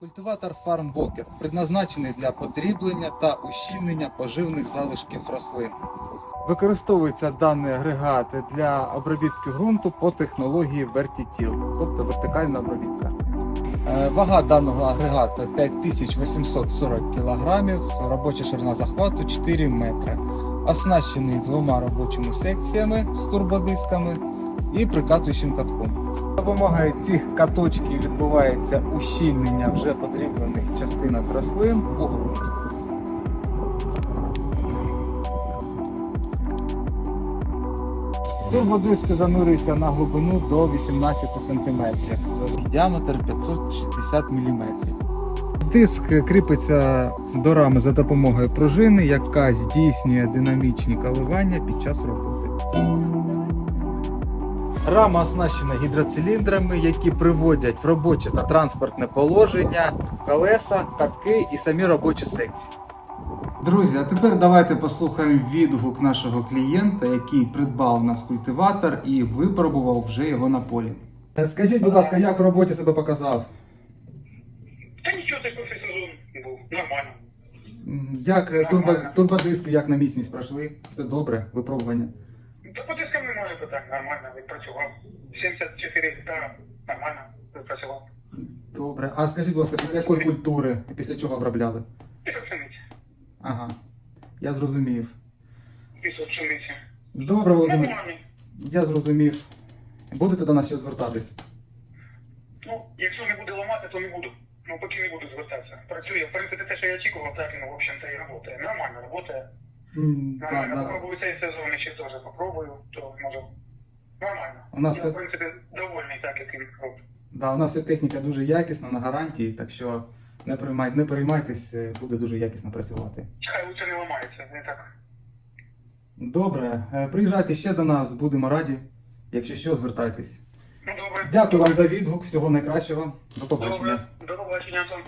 Культиватор Farm Walker предназначений для подріблення та ущільнення поживних залишків рослин. Використовується даний агрегат для обробітки ґрунту по технології Vertitil, тобто вертикальна обробітка. Е, Вага даного агрегата 5840 кг, робоча ширина захвату 4 метри. Оснащений двома робочими секціями з турбодисками і прикатуючим катком. За допомогою цих каточків відбувається ущільнення вже потрібних частинок рослин у ґрунт. Турбодиски занурюються на глибину до 18 см, діаметр 560 мм. Диск кріпиться до рами за допомогою пружини, яка здійснює динамічні коливання під час роботи. Рама оснащена гідроциліндрами, які приводять в робоче та транспортне положення колеса, катки і самі робочі секції. Друзі, а тепер давайте послухаємо відгук нашого клієнта, який придбав у нас культиватор і випробував вже його на полі. Скажіть, будь ласка, як в роботі себе показав? Та нічого, такий сезон був нормально. Як е, турбо, турбодиски, як на міцність пройшли? Все добре, випробування. Та по немає питань, нормально відпрацював. 74 гектара, нормально відпрацював. Добре. А скажіть, будь ласка, після якої культури, після чого обробляли? Після пшениці. Ага, я зрозумів. Після пшениці. Добре, Володимир, Нормально. я зрозумів. Будете до нас ще звертатись? Ну, якщо не буде ламати, то не буду. Ну, поки не буду звертатися. Працює. В принципі, те, що я очікував, так, ну, в общем-то, і працює. Нормально працює. М, Да, Нормально. да. Попробую цей сезон, ще теж попробую, то може. Нормально. У нас я, це- в принципі, довольний так, як він робить. Да, у нас вся техніка дуже якісна на гарантії, так що не приймайте, не переймайтесь, е, буде дуже якісно працювати. Хай лучше не ламається, не так. Добре, е, приїжджайте ще до нас, будемо раді. Якщо що, звертайтесь. Ну, добре. Дякую вам за відгук, всього найкращого. До побачення. Добре. До побачення, Антон.